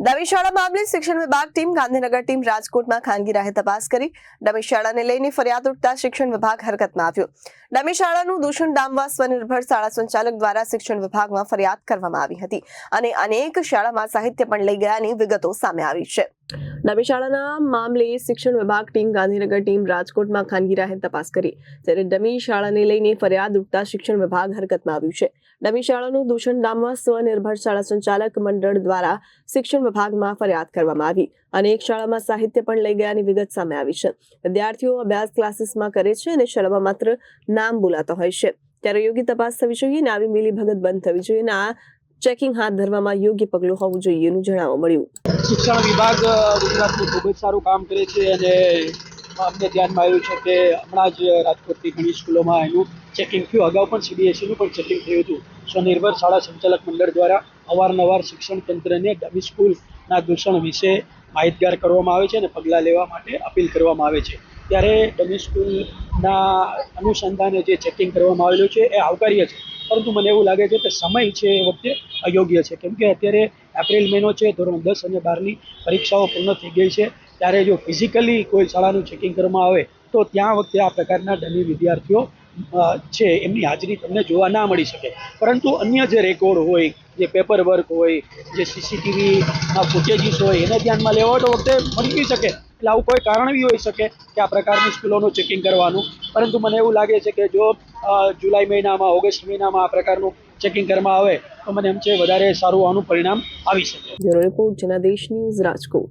Dummy શાળા મામલે શિક્ષણ વિભાગ ટીમ ગાંધીનગર ટીમ રાજકોટમાં ખાનગી રાહે તપાસ કરી. ડમી શાળાને લઈને ફરિયાદ ઉઠતા શિક્ષણ વિભાગ હરકતમાં આવ્યો. ડમી શાળાનું દૂષણ ડામવા સ્વનિર્ભર શાળા સંચાલક દ્વારા શિક્ષણ વિભાગમાં ફરિયાદ કરવામાં આવી હતી અને અનેક શાળામાં સાહિત્ય પણ લઈ ગયાની વિગતો સામે આવી છે. ડમી શાળાના મામલે શિક્ષણ વિભાગ ટીમ ગાંધીનગર ટીમ રાજકોટમાં ખાનગી રાહે તપાસ કરી. ત્યારે ડમી શાળાને લઈને ફરિયાદ ઉઠતા શિક્ષણ વિભાગ હરકતમાં આવ્યું છે. ડમી શાળાનું દૂષણ ડામવા સ્વનિર્ભર શાળા સંચાલક મંડળ દ્વારા શિક્ષણ વિભાગમાં ફરિયાદ કરવામાં આવી. અનેક શાળામાં સાહિત્ય પણ લઈ ગયાની વિગત સામે આવી છે. વિદ્યાર્થીઓ અભ્યાસ ક્લાસીસમાં કરે છે અને શાળામાં માત્ર નામ બોલાતો હોય છે. ત્યારે યોગ્ય તપાસ થવી જોઈએ અને આવી મિલીભગત બંધ થવી જોઈએ અને આ ચેકિંગ હાથ ધરવામાં યોગ્ય પગલું હોવું જોઈએ એનું જણાવવા મળ્યું. શિક્ષણ વિભાગ ગુજરાતનું ખૂબ જ સારું કામ કરે છે અને અમને ધ્યાનમાં આવ્યું છે કે હમણાં જ રાજકોટની ઘણી સ્કૂલોમાં એનું ચેકિંગ થયું. અગાઉ પણ સીબીએસઈનું પણ ચેકિંગ થયું હતું. સ્વનિર્ભર શાળા સંચાલક મંડળ દ્વારા અવારનવાર શિક્ષણ તંત્રને ડમી સ્કૂલના દૂષણ વિશે માહિતગાર કરવામાં આવે છે અને પગલાં લેવા માટે અપીલ કરવામાં આવે છે. ત્યારે ડમી સ્કૂલના અનુસંધાને જે ચેકિંગ કરવામાં આવેલું છે, એ આવકાર્ય છે. પરંતુ મને એવું લાગે છે કે સમય છે એ વખતે અયોગ્ય છે. કેમ કે અત્યારે એપ્રિલ મહિનો છે, ધોરણ દસ અને બારની પરીક્ષાઓ પૂર્ણ થઈ ગઈ છે. ત્યારે જો ફિઝિકલી કોઈ શાળાનું ચેકિંગ કરવામાં આવે, તો ત્યાં વખતે આ પ્રકારના ધની વિદ્યાર્થીઓ છે, એમની હાજરી તમને જોવા ના મળી શકે. પરંતુ અન્ય જે રેકોર્ડ હોય, જે પેપર વર્ક હોય, જે સીસીટીવીના ફૂટેજીસ હોય, એને ધ્યાનમાં લેવા તો વખતે મળી શકે. એટલે આવું કોઈ કારણ બી હોઈ શકે કે આ પ્રકારની સ્કૂલોનું ચેકિંગ કરવાનું. પરંતુ મને એવું લાગે છે કે જો જુલાઈ મહિનામાં, ઓગસ્ટ મહિનામાં આ પ્રકારનું ચેકિંગ કરવામાં આવે, તો મને એમ છે વધારે સારું આનું પરિણામ આવી શકે. Bureau report, Janadesh news Rajkot.